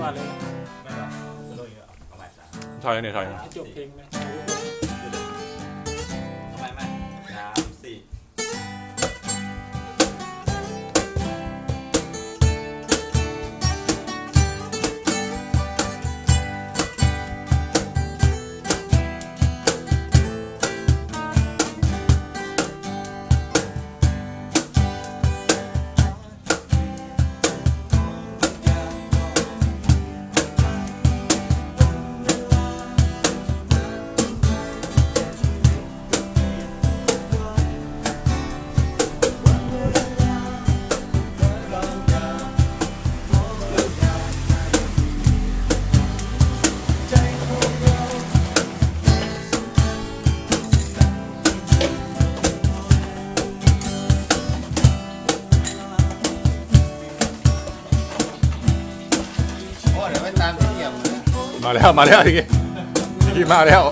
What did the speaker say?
รัวๆเลยไม่หรอกไม่รู้อีกแล้วเอาใหม่สามถอยนี่ถอยนี่ให้จบเพลงไห မာလေးဟာမာလေးဟာဒီကဒီမာလေးဟာ